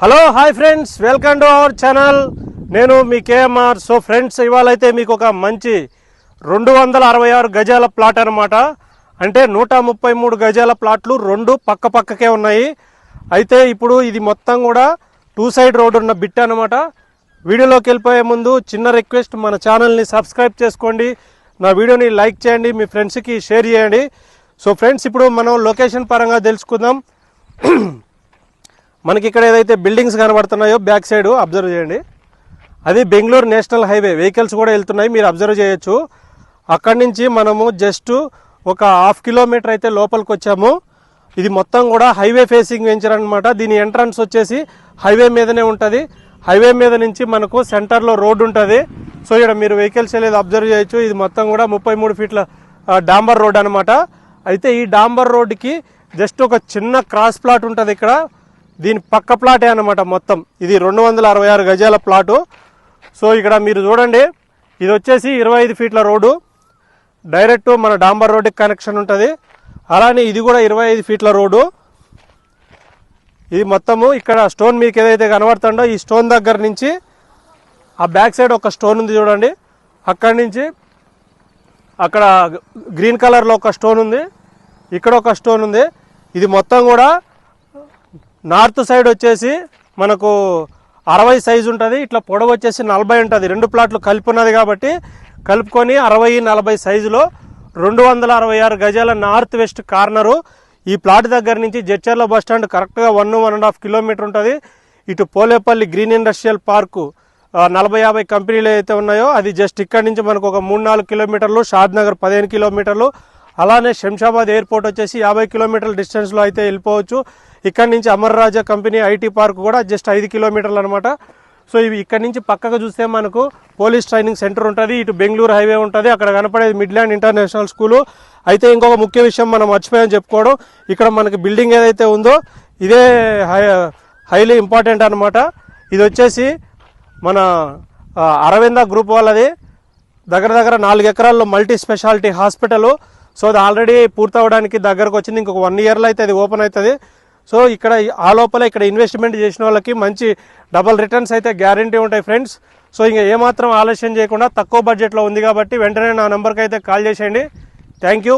Hello hi friends welcome to our channel నేను మీ KMR so friends ఇవాళ అయితే మీకు ఒక మంచి రెండు వందల అరవై ఆరు గజాల ప్లాట్ అనమాట అంటే నూట ముప్పై మూడు గజాల ప్లాట్లు రెండు పక్క పక్కకే ఉన్నాయి. అయితే ఇప్పుడు ఇది మొత్తం కూడా టూ సైడ్ రోడ్ ఉన్న బిట్ అనమాట వీడియోలోకి వెళ్ళిపోయే ముందు చిన్న రిక్వెస్ట్ మన ఛానల్ని సబ్స్క్రైబ్ చేసుకోండి. నా వీడియోని లైక్ చేయండి మీ ఫ్రెండ్స్కి షేర్ చేయండి. సో ఫ్రెండ్స్ ఇప్పుడు మనం లొకేషన్ పరంగా తెలుసుకుందాం. మనకి ఇక్కడ ఏదైతే బిల్డింగ్స్ కనబడుతున్నాయో బ్యాక్ సైడ్ అబ్జర్వ్ చేయండి. అది బెంగళూరు నేషనల్ హైవే. వెహికల్స్ కూడా వెళ్తున్నాయి మీరు అబ్జర్వ్ చేయొచ్చు. అక్కడి నుంచి మనము జస్ట్ ఒక హాఫ్ కిలోమీటర్ అయితే లోపలికి వచ్చాము. ఇది మొత్తం కూడా హైవే ఫేసింగ్ వెంచర్ అనమాట దీని ఎంట్రన్స్ వచ్చేసి హైవే మీదనే ఉంటుంది. హైవే మీద నుంచి మనకు సెంటర్లో రోడ్డు ఉంటుంది. సో ఇక్కడ మీరు వెహికల్స్ వెళ్ళేది అబ్జర్వ్ చేయొచ్చు ఇది మొత్తం కూడా ముప్పై మూడు ఫీట్ల డాంబర్ రోడ్ అనమాట అయితే ఈ డాంబర్ రోడ్డుకి జస్ట్ ఒక చిన్న క్రాస్ ప్లాట్ ఉంటుంది ఇక్కడ. దీని పక్క ప్లాటే అనమాట మొత్తం. ఇది రెండు వందల అరవై ఆరు గజాల ప్లాటు. సో ఇక్కడ మీరు చూడండి ఇది వచ్చేసి ఇరవై ఐదు ఫీట్ల రోడ్డు. డైరెక్ట్ మన డాంబర్ రోడ్డుకి కనెక్షన్ ఉంటుంది. అలానే ఇది కూడా ఇరవై ఐదు ఫీట్ల రోడ్డు. ఇది మొత్తము ఇక్కడ స్టోన్ మీకు ఏదైతే కనబడుతుందో ఈ స్టోన్ దగ్గర నుంచి ఆ బ్యాక్ సైడ్ ఒక స్టోన్ ఉంది చూడండి. అక్కడి నుంచి అక్కడ గ్రీన్ కలర్లో ఒక స్టోన్ ఉంది. ఇక్కడ ఒక స్టోన్ ఉంది. ఇది మొత్తం కూడా నార్త్ సైడ్ వచ్చేసి మనకు అరవై సైజు ఉంటుంది ఇట్లా పొడవు వచ్చేసి నలభై ఉంటుంది. రెండు ప్లాట్లు కలిపి ఉన్నది కాబట్టి కలుపుకొని అరవై నలభై సైజులో రెండు వందల అరవై ఆరు గజాల నార్త్ వెస్ట్ కార్నరు. ఈ ప్లాట్ దగ్గర నుంచి జడ్చర్ల బస్ స్టాండ్ కరెక్ట్గా one one and half kilometre ఉంటుంది. ఇటు పోలేపల్లి గ్రీన్ ఇండస్ట్రియల్ పార్కు నలభై యాభై కంపెనీలు అయితే ఉన్నాయో అది జస్ట్ ఇక్కడి నుంచి మనకు ఒక మూడు నాలుగు కిలోమీటర్లు షాద్ నగర్ పదిహేను కిలోమీటర్లు అలానే శంషాబాద్ ఎయిర్పోర్ట్ వచ్చేసి యాభై కిలోమీటర్ల డిస్టెన్స్లో అయితే వెళ్ళిపోవచ్చు. ఇక్కడ నుంచి Amar Raja company IT park కూడా జస్ట్ ఐదు కిలోమీటర్లు అనమాట సో ఇవి ఇక్కడ నుంచి పక్కకు చూస్తే మనకు పోలీస్ ట్రైనింగ్ సెంటర్ ఉంటుంది ఇటు బెంగళూరు హైవే ఉంటుంది అక్కడ కనపడేది మిడ్ల్యాండ్ ఇంటర్నేషనల్ స్కూలు. అయితే ఇంకొక ముఖ్య విషయం మనం మర్చిపోయామని చెప్పుకోవడం ఇక్కడ మనకి బిల్డింగ్ ఏదైతే ఉందో ఇదే హై హైలీ ఇంపార్టెంట్ అనమాట ఇది వచ్చేసి మన అరవింద గ్రూప్ వాళ్ళది. దగ్గర దగ్గర నాలుగు ఎకరాల్లో మల్టీ స్పెషాలిటీ హాస్పిటల్ సో అది ఆల్రెడీ పూర్తవడానికి దగ్గరకు వచ్చింది. ఇంకొక వన్ ఇయర్లో అయితే అది ఓపెన్ అవుతుంది. సో ఇక్కడ ఆ లోపల ఇక్కడ ఇన్వెస్ట్మెంట్ చేసిన వాళ్ళకి మంచి డబల్ రిటర్న్స్ అయితే గ్యారంటీ ఉంటాయి ఫ్రెండ్స్ సో ఇంకా ఏమాత్రం ఆలస్యం చేయకుండా తక్కువ బడ్జెట్లో ఉంది కాబట్టి వెంటనే నా నెంబర్కి అయితే కాల్ చేసేయండి. Thank you